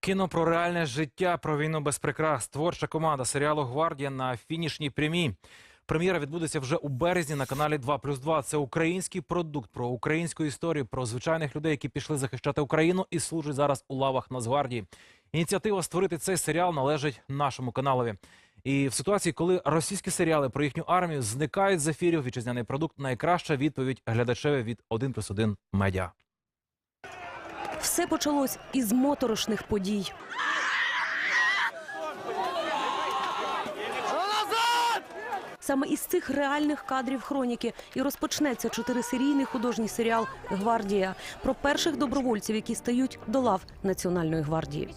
Кіно про реальне життя, про війну без прикрас. Творча команда серіалу Гвардія на фінішній прямій. Прем'єра відбудеться вже у березні на каналі 2 плюс 2. Це український продукт про українську історію, про звичайних людей, які пішли захищати Україну і служать зараз у лавах Нацгвардії. Ініціатива створити цей серіал належить нашому каналові. І в ситуації, коли російські серіали про їхню армію зникають з ефірів, вітчизняний продукт найкраща відповідь глядачеві від 1 плюс 1 медіа. Все почалось із моторошних подій. Саме із цих реальних кадрів хроніки і розпочнеться чотирисерійний художній серіал Гвардія про перших добровольців, які стають до лав Національної гвардії.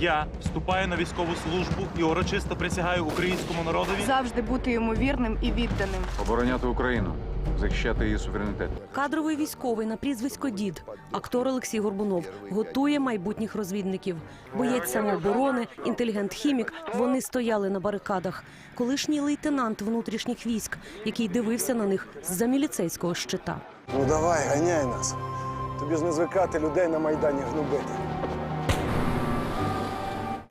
Я вступаю на військову службу і урочисто присягаю українському народові. завжди бути йому вірним і відданим. обороняти Україну, захищати її суверенітет. Кадровий військовий на прізвисько Дід, актор Олексій Горбунов, готує майбутніх розвідників. Боєць самооборони, інтелігент-хімік. Вони стояли на барикадах. Колишній лейтенант внутрішніх військ, який дивився на них з-за міліцейського щита. Ну давай, ганяй нас. Тобі ж не звикати людей на майдані гнобити.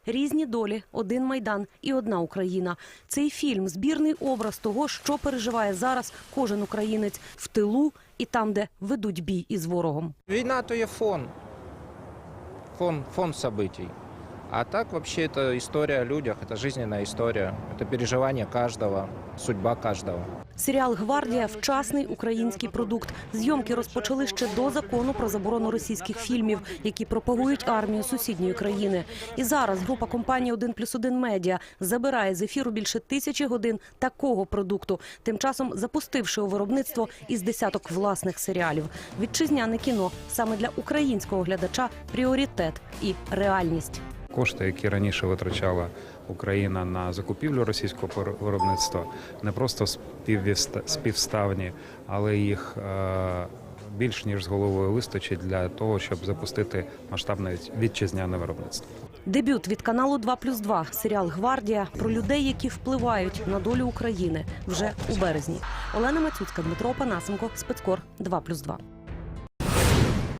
Різні долі, один майдан і одна Україна. Цей фільм збірний образ того, що переживає зараз кожен українець в тилу і там, де ведуть бій із ворогом. Війна то є фон. Фон, фон событий. А так вообще это история о людях, это жизненная история, это переживание каждого, судьба каждого. Серіал Гвардія вчасний український продукт. Зйомки розпочали ще до закону про заборону російських фільмів, які пропагують армію сусідньої країни. І зараз група компанії «1 плюс 1 медіа забирає з ефіру більше тисячі годин такого продукту, тим часом запустивши у виробництво із десяток власних серіалів. Вітчизняне кіно саме для українського глядача пріоритет і реальність. Кошти, які раніше витрачала Україна на закупівлю російського виробництва, не просто співставні, але їх е, більш ніж з головою вистачить для того, щоб запустити масштабне вітчизняне виробництво. Дебют від каналу 2 плюс 2 серіал Гвардія про людей, які впливають на долю України вже у березні. Олена Мацюцька, Дмитро Панасенко, спецкор 2 плюс 2.